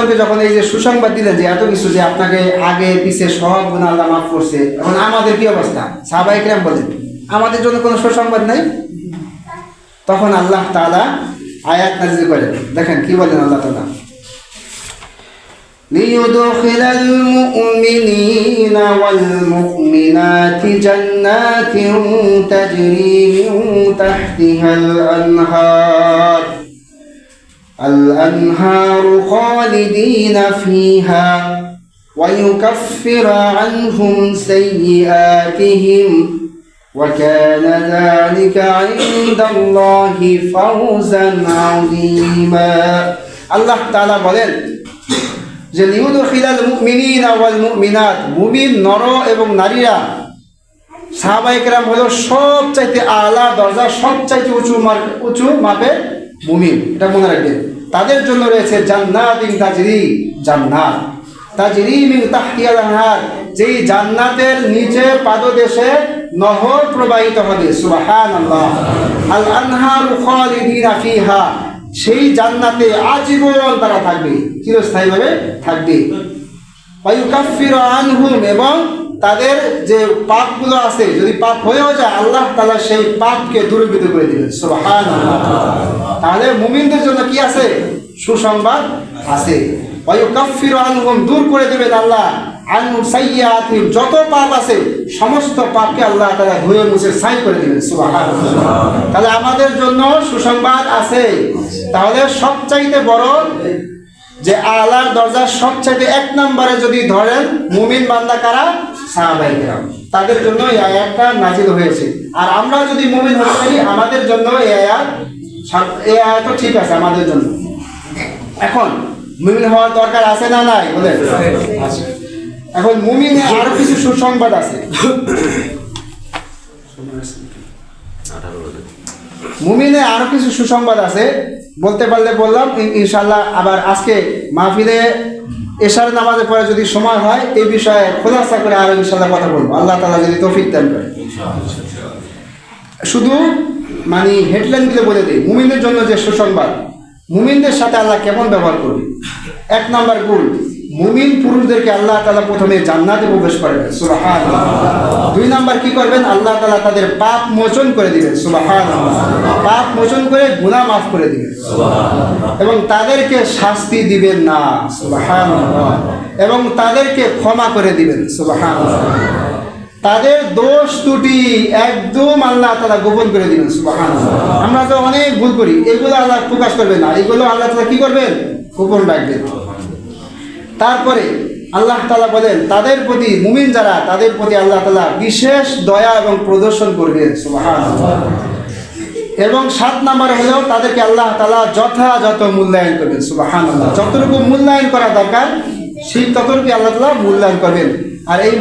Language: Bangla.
আমাকে যখন এই যে সুসংবাদ দিলেন যে এত কিছু যে আপনাকে আগে পিছে সব গুণ আল্লাহ মাফ করছে এখন আমাদের কি অবস্থা সাহাবাই কিরাম বলেন আমাদের জন্য কোনো সুসংবাদ নাই তখন আল্লাহ তাআলা আয়াত নাজিল করেন দেখেন কি বলেন আল্লাহ তাআলা ليدخل المؤمنين والمؤمنات جنات تجري من تحتها الأنهار الأنهار خالدين فيها ويكفر عنهم سيئاتهم وكان ذلك عند الله فوزا عظيما الله تعالى বলেন যে লিউদখিলাল মুমিনিনা ওয়াল মুমিনাত মুমিন নর এবং নারীরা সাহাবাইকরাম হলো সব চাইতে আলা দরজা সব চাইতে উঁচু মার উঁচু মাপে মুমিন এটা মনে রাখবেন তাদের জন্য রয়েছে জান্নাত ইন তাজরি, জান্নাত। তাজরি মিন তাহতিয়াল আনহার যেই জান্নাতের নিচে পাদদেশে নহর প্রবাহিত হবে, সুবহানাল্লাহ। আল আনহারু খালিদিনা ফিহা, সেই জান্নাতে আজীবন তারা থাকবে, চিরস্থায়ীভাবে থাকবে। আনহুম এবং তাদের যে পাপগুলো আছে, যদি পাপ হয়েও যায়, আল্লাহ তাআলা সেই পাপকে দূরীভূত করে দিবেন। সুবহানাল্লাহ। তাহলে মুমিনদের জন্য কি আছে? সুসংবাদ আছে। ওয়ায়ুকাফিরু আনহুম, দূর করে দিবেন আল্লাহ। আনহুম সাইয়্যাতিহিম যত পাপ আছে, সমস্ত পাপকে আল্লাহ তারা ধুয়ে মুছে সাই করে দিবেন। সুবহানাল্লাহ। তাহলে আমাদের জন্য সুসংবাদ আছে। তাহলে সবচাইতে বড় যে আলার দরজার সবচাইতে এক নম্বরে যদি ধরেন মুমিন বান্দা কারা? সাহাবাই কেরাম তাদের জন্য এই আয়াতটা নাজিল হয়েছে। আর আমরা যদি মুমিন হতে পারি আমাদের জন্য এই আয়াত এই আয়াত ঠিক আছে আমাদের জন্য। এখন মুমিন হওয়ার দরকার আছে না নাই? বলে এখন মুমিনে আরও কিছু সুসংবাদ আছে। মুমিনে আরও কিছু সুসংবাদ আছে। বলতে পারলে বললাম, ইন- ইনশাল্লাহ আবার আজকে মাহফিলে এশার নামাজের পরে যদি সময় হয়, এই বিষয়ে খোলাসা করে আরও ইনশাল্লাহ কথা বলব। আল্লাহ তালা যদি তৌফিক দেন করে শুধু মানে হেডলাইন দিলে বলে দিই, মুমিনদের জন্য যে সুসংবাদ, মুমিনদের সাথে আল্লাহ কেমন ব্যবহার করবে? এক নম্বর গুণ মুমিন পুরুষদেরকে আল্লাহ তালা প্রথমে জান্নাতে প্রবেশ করাবেন সুবাহান দুই নাম্বার কি করবেন? আল্লাহ তালা তাদের পাপ মোচন করে দিবেন। সুবাহান পাপ মোচন করে গুনাহ মাফ করে দিবেন। এবং তাদেরকে শাস্তি দিবেন না। সুবাহান এবং তাদেরকে ক্ষমা করে দিবেন। সুবাহান তাদের দোষ ত্রুটি একদম আল্লাহ তালা গোপন করে দিবেন। সুবাহান আমরা তো অনেক ভুল করি। এগুলো আল্লাহ প্রকাশ করবেন না। এগুলো আল্লাহ তালা কি করবেন? গোপন রাখবেন। তারপরে আল্লাহ তালা বলেন, তাদের প্রতি মুমিন যারা, তাদের প্রতি আল্লাহ তালা বিশেষ দয়া এবং প্রদর্শন করবেন এবং সাত নাম্বার হলেও তাদেরকে আল্লাহ তালা যথাযথ মূল্যায়ন করবেন। সুবাহান যতটুকু মূল্যায়ন করা দরকার, সেই ততটুকু আল্লাহ তালা মূল্যায়ন করবেন। আর এই